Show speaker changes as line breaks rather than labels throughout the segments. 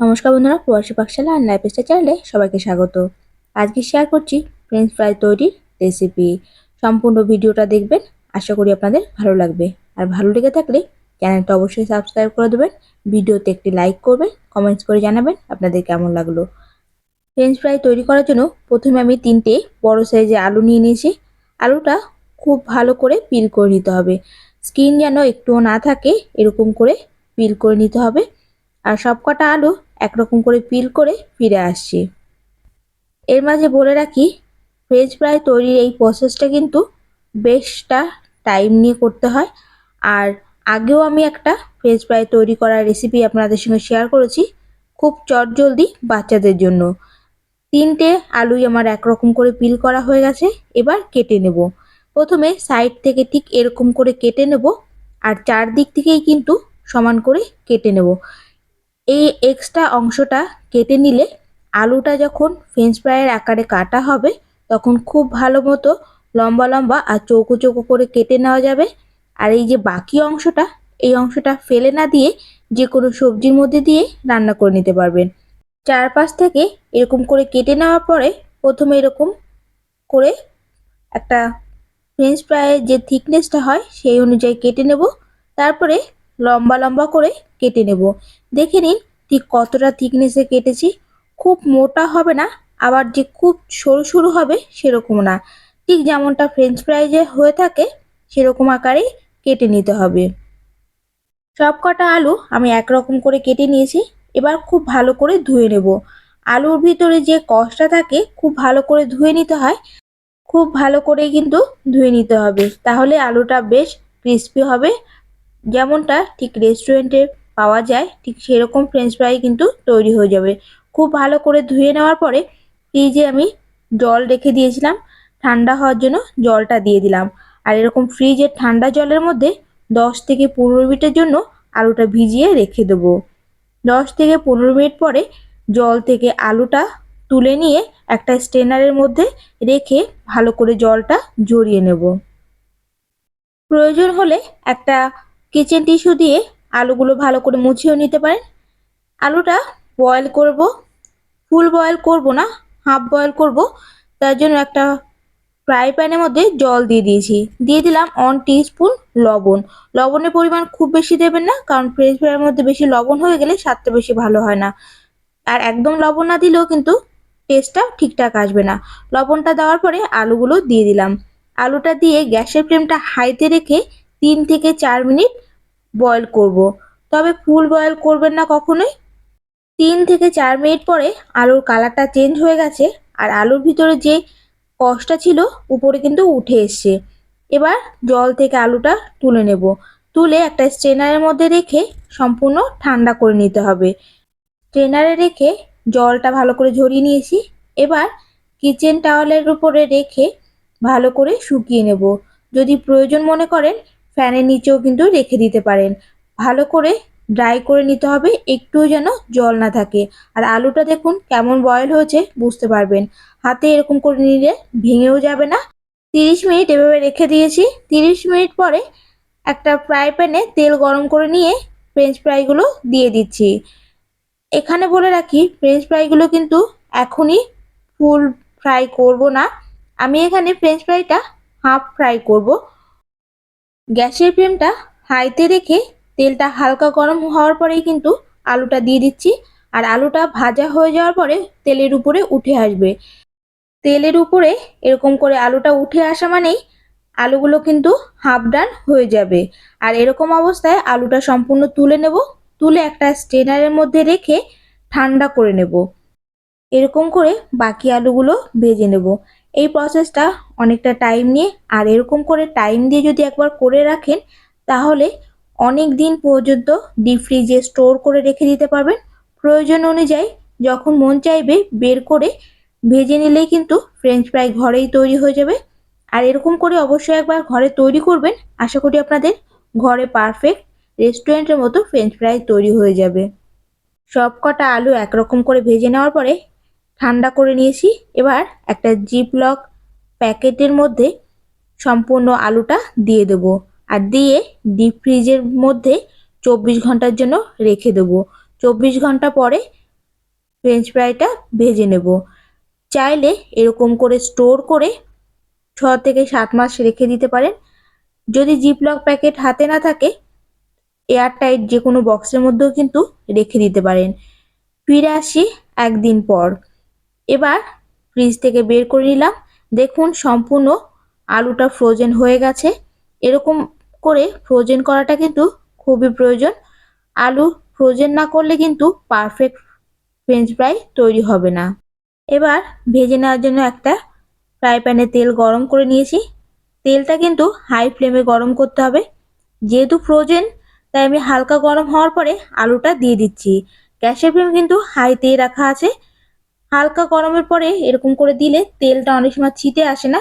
নমস্কার বন্ধুরা, প্রবাসী পাকশালা আর লাইফস্টাইল চ্যানেলে সবাইকে স্বাগত। আজকে শেয়ার করছি ফ্রেঞ্চ ফ্রাই তৈরির রেসিপি সম্পূর্ণ ভিডিওটা দেখবেন, আশা করি আপনাদের ভালো লাগবে। আর ভালো লেগে থাকলে চ্যানেলটা অবশ্যই সাবস্ক্রাইব করে দেবেন, ভিডিওতে একটি লাইক করবেন কমেন্টস করে জানাবেন আপনাদের কেমন লাগল। ফ্রেঞ্চ ফ্রাই তৈরি করার জন্য প্রথমে আমি তিনটে বড় সাইজে আলু নিয়ে নিয়েছি। আলুটা খুব ভালো করে পিল করে নিতে হবে। স্কিন যেন একটুও না থাকে, এরকম করে পিল করে নিতে হবে। আর সব কটা আলু একরকম করে পিল করে ফিরে আসছি। এর মাঝে বলে রাখি ভেজ ফ্রাই তৈরির এই প্রসেসটা কিন্তু বেশটা টাইম নিয়ে করতে হয়। আর আগেও আমি একটা ভেজ ফ্রাই তৈরি করার রেসিপি আপনাদের সঙ্গে শেয়ার করেছি, খুব চটজলদি বাচ্চাদের জন্য। তিনটে আলুই আমার একরকম করে পিল করা হয়ে গেছে, এবার কেটে নেব। প্রথমে সাইড থেকে ঠিক এরকম করে কেটে নেব, আর চারদিক থেকেই কিন্তু সমান করে কেটে নেব। এই এক্সট্রা অংশটা কেটে নিলে আলুটা যখন ফ্রেঞ্চ ফ্রাইয়ের আকারে কাটা হবে, তখন খুব ভালো মতো লম্বা লম্বা আর চৌকো চৌকো করে কেটে নেওয়া যাবে। আর এই যে বাকি অংশটা, এই অংশটা ফেলে না দিয়ে যে কোনো সবজির মধ্যে দিয়ে রান্না করে নিতে পারবেন। চারপাশ থেকে এরকম করে কেটে নেওয়ার পরে প্রথমে এরকম করে একটা ফ্রেঞ্চ ফ্রাইয়ের যে থিকনেসটা হয়, সেই অনুযায়ী কেটে নেব। তারপরে লম্বা লম্বা করে কেটে নেব। দেখে নিন, ঠিক কতটা থিকনেসে কেটেছি। খুব মোটা হবে না, আবার যে খুব সরু সরু হবে সেরকম না। ঠিক যেমনটা ফ্রেঞ্চ ফ্রাইজে হয়ে থাকে, সেরকম আকারেই কেটে নিতে হবে। সব কটা আলু আমি একরকম করে কেটে নিয়েছি, এবার খুব ভালো করে ধুয়ে নেব। আলুর ভিতরে যে কষটা থাকে, খুব ভালো করে ধুয়ে নিতে হয়। খুব ভালো করে কিন্তু ধুয়ে নিতে হবে। তাহলে আলুটা বেশ ক্রিস্পি হবে, যেমনটা ঠিক রেস্টুরেন্টে পাওয়া যায়, ঠিক সেরকম ফ্রেঞ্চ ফ্রাই কিন্তু তৈরি হয়ে যাবে। খুব ভালো করে ধুয়ে নেওয়ার পরে ফ্রিজে আমি জল রেখে দিয়েছিলাম, ঠান্ডা হওয়ার জন্য জলটা দিয়ে দিলাম। আর এরকম ফ্রিজের ঠান্ডা জলের মধ্যে দশ থেকে পনেরো মিনিটের জন্য আলুটা ভিজিয়ে রেখে দেবো। দশ থেকে পনেরো মিনিট পরে জল থেকে আলুটা তুলে নিয়ে একটা স্টেনারের মধ্যে রেখে ভালো করে জলটা জড়িয়ে নেব। প্রয়োজন হলে একটা কিচেন টিস্যু দিয়ে আলুগুলো ভালো করে মুছিয়েও নিতে পারেন। আলুটা বয়েল করব। ফুল বয়েল করব না হাফ বয়েল করব। তার জন্য একটা ফ্রাই প্যানের মধ্যে জল দিয়ে দিয়েছি। দিয়ে দিলাম ওয়ান স্পুন লবণ। লবণের পরিমাণ খুব বেশি দেবেন না, কারণ ফ্রেঞ্চ ফ্রাইয়ের মধ্যে বেশি লবণ হয়ে গেলে স্বাদটা বেশি ভালো হয় না। আর একদম লবণ না দিলেও কিন্তু টেস্টটা ঠিকঠাক আসবে না। লবণটা দেওয়ার পরে আলুগুলো দিয়ে দিলাম। আলুটা দিয়ে গ্যাসের ফ্লেমটা হাইতে রেখে তিন থেকে চার মিনিট বয়েল করব। তবে ফুল বয়েল করবেন না কখনোই। তিন থেকে চার মিনিট পরে আলুর কালারটা চেঞ্জ হয়ে গেছে আর আলুর ভিতরে যে কষটা ছিল উপরে কিন্তু উঠে এসছে। এবার জল থেকে আলুটা তুলে নেব। তুলে একটা স্ট্রেনারের মধ্যে রেখে সম্পূর্ণ ঠান্ডা করে নিতে হবে। স্ট্রেনারে রেখে জলটা ভালো করে ঝরিয়ে নিয়েছি। এবার কিচেন টাওয়ালের উপরে রেখে ভালো করে শুকিয়ে নেব। যদি প্রয়োজন মনে করেন ফ্যানের নিচেও কিন্তু রেখে দিতে পারেন। ভালো করে ড্রাই করে নিতে হবে, একটুও যেন জল না থাকে। আর আলুটা দেখুন কেমন বয়েল হয়েছে, বুঝতে পারবেন। হাতে এরকম করে নিলে ভেঙেও যাবে না। তিরিশ মিনিট এভাবে রেখে দিয়েছি। তিরিশ মিনিট পরে একটা ফ্রাই প্যানে তেল গরম করে নিয়ে ফ্রেঞ্চ ফ্রাইগুলো দিয়ে দিচ্ছি। এখানে বলে রাখি ফ্রেঞ্চ ফ্রাইগুলো কিন্তু এখনই ফুল ফ্রাই করব না। আমি এখানে ফ্রেঞ্চ ফ্রাইটা হাফ ফ্রাই করব। গ্যাসের ফ্লেমটা হাইতে রেখে তেলটা হালকা গরম হওয়ার পরেই কিন্তু আলুটা দিয়ে দিচ্ছি। আর আলুটা ভাজা হয়ে যাওয়ার পরে তেলের উপরে উঠে আসবে। তেলের উপরে এরকম করে আলুটা উঠে আসা মানেই আলুগুলো কিন্তু হাফ ডান হয়ে যাবে। আর এরকম অবস্থায় আলুটা সম্পূর্ণ তুলে নেব। তুলে একটা স্ট্রেনারের মধ্যে রেখে ঠান্ডা করে নেব। এরকম করে বাকি আলুগুলো ভেজে নেব। এই প্রসেসটা অনেকটা টাইম নিয়ে, আর এরকম করে টাইম দিয়ে যদি একবার করে রাখেন, তাহলে অনেক দিন পর্যন্ত ডিপ ফ্রিজে স্টোর করে রেখে দিতে পারবেন। প্রয়োজন অনুযায়ী যখন মন চাইবে বের করে ভেজে নিলেই কিন্তু ফ্রেঞ্চ ফ্রাই ঘরেই তৈরি হয়ে যাবে। আর এরকম করে অবশ্যই একবার ঘরে তৈরি করবেন। আশা করি আপনাদের ঘরে পারফেক্ট রেস্টুরেন্টের মতো ফ্রেঞ্চ ফ্রাই তৈরি হয়ে যাবে। সব কটা আলু একরকম করে ভেজে নেওয়ার পরে ঠান্ডা করে নিয়েছি। এবার একটা জিপ লক প্যাকেটের মধ্যে সম্পূর্ণ আলুটা দিয়ে দেবো। আর দিয়ে ডিপ ফ্রিজের মধ্যে চব্বিশ ঘণ্টার জন্য রেখে দেবো। চব্বিশ ঘণ্টা পরে ফ্রেঞ্চ ফ্রাইটা ভেজে নেব। চাইলে এরকম করে স্টোর করে ছ থেকে সাত মাস রেখে দিতে পারেন। যদি জিপলক প্যাকেট হাতে না থাকে এয়ার টাইট যে কোনো বক্সের মধ্যেও কিন্তু রেখে দিতে পারেন। ফিরে আসি একদিন পর। এবার ফ্রিজ থেকে বের করে নিলাম। দেখুন সম্পূর্ণ আলুটা ফ্রোজেন হয়ে গেছে। এরকম করে ফ্রোজেন করাটা কিন্তু খুবই প্রয়োজন। আলু ফ্রোজেন না করলে কিন্তু পারফেক্ট ফ্রেঞ্চ ফ্রাই তৈরি হবে না। এবার ভেজে নেওয়ার জন্য একটা ফ্রাই প্যানে তেল গরম করে নিয়েছি। তেলটা কিন্তু হাই ফ্লেমে গরম করতে হবে। যেহেতু ফ্রোজেন তাই আমি হালকা গরম হওয়ার পরে আলুটা দিয়ে দিচ্ছি। গ্যাসের ফ্লেম কিন্তু হাইতেই রাখা আছে। হালকা গরমের পরে এরকম করে দিলে তেলটা অনেক সময় ছিটে আসে না।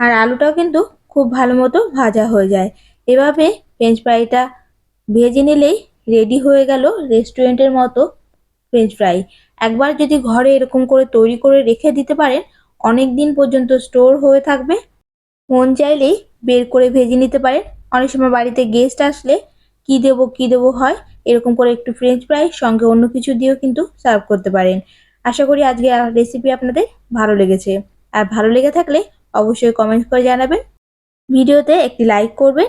আর আলুটাও কিন্তু খুব ভালো মতো ভাজা হয়ে যায়। এভাবে ফ্রেঞ্চ ফ্রাইটা ভেজে নিলেই রেডি হয়ে গেল রেস্টুরেন্টের মতো ফ্রেঞ্চ ফ্রাই একবার যদি ঘরে এরকম করে তৈরি করে রেখে দিতে পারেন, অনেক দিন পর্যন্ত স্টোর হয়ে থাকবে। মন চাইলেই বের করে ভেজে নিতে পারেন। অনেক সময় বাড়িতে গেস্ট আসলে কি দেবো কি দেবো হয়, এরকম করে একটু ফ্রেঞ্চ ফ্রাই সঙ্গে অন্য কিছু দিয়েও কিন্তু সার্ভ করতে পারেন। আশা করি আজকে রেসিপি আপনাদের ভালো লেগেছে। আর ভালো লেগে থাকলে অবশ্যই কমেন্ট করে জানাবেন। ভিডিওতে একটি লাইক করবেন।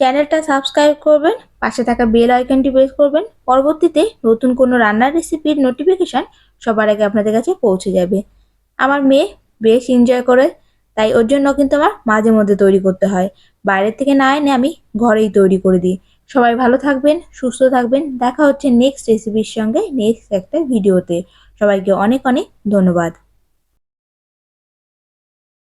চ্যানেলটা সাবস্ক্রাইব করবেন। পাশে থাকা বেল আইকনটি প্রেস করবেন। পরবর্তীতে নতুন কোনো রান্নার রেসিপির নোটিফিকেশন সবার আগে আপনাদের কাছে পৌঁছে যাবে। আমার মেয়ে বেশ এনজয় করে, তাই ওর জন্য কিন্তু আমার মাঝে মধ্যে তৈরি করতে হয়। বাইরের থেকে না এনে আমি ঘরেই তৈরি করে দিই। সবাই ভালো থাকবেন, সুস্থ থাকবেন। দেখা হচ্ছে নেক্সট রেসিপির সঙ্গে নেক্সট একটা ভিডিওতে। সবাইকে অনেক অনেক ধন্যবাদ।